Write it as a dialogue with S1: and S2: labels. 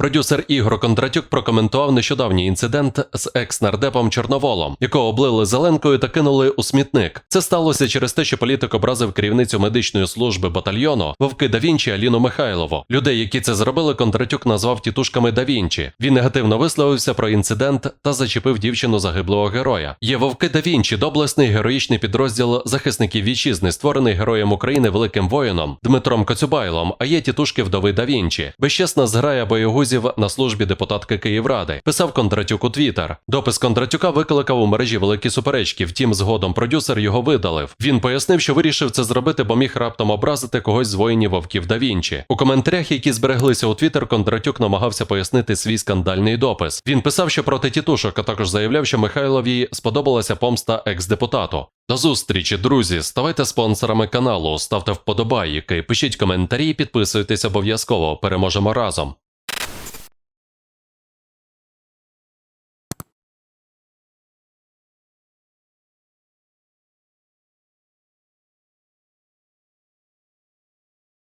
S1: Продюсер Ігор Кондратюк прокоментував нещодавній інцидент з екс-нардепом Чорноволом, якого облили зеленкою та кинули у смітник. Це сталося через те, що політик образив керівницю медичної служби батальйону Вовки да Вінчі Аліну Михайлову. Людей, які це зробили, Кондратюк назвав тітушками да Вінчі. Він негативно висловився про інцидент та зачепив дівчину загиблого героя. Є Вовки да Вінчі, доблесний героїчний підрозділ захисників вітчизни, створений героєм України великим воїном Дмитром Коцюбайлом. А є тітушки вдови да Вінчі. Безчесна зграя боєгузів на службі депутатки Київради. Писав Кондратюк у Твіттер. Допис Кондратюка викликав у мережі великі суперечки. Втім, згодом продюсер його видалив. Він пояснив, що вирішив це зробити, бо міг раптом образити когось з воїнів вовків да Вінчі. У коментарях, які збереглися у Твіттер, Кондратюк намагався пояснити свій скандальний допис. Він писав, що проти тітушок, а також заявляв, що Михайлові сподобалася помста екс-депутату. До зустрічі, друзі! Ставайте спонсорами каналу, ставте вподобайки, пишіть коментарі, підписуйтесь обов'язково. Переможемо разом.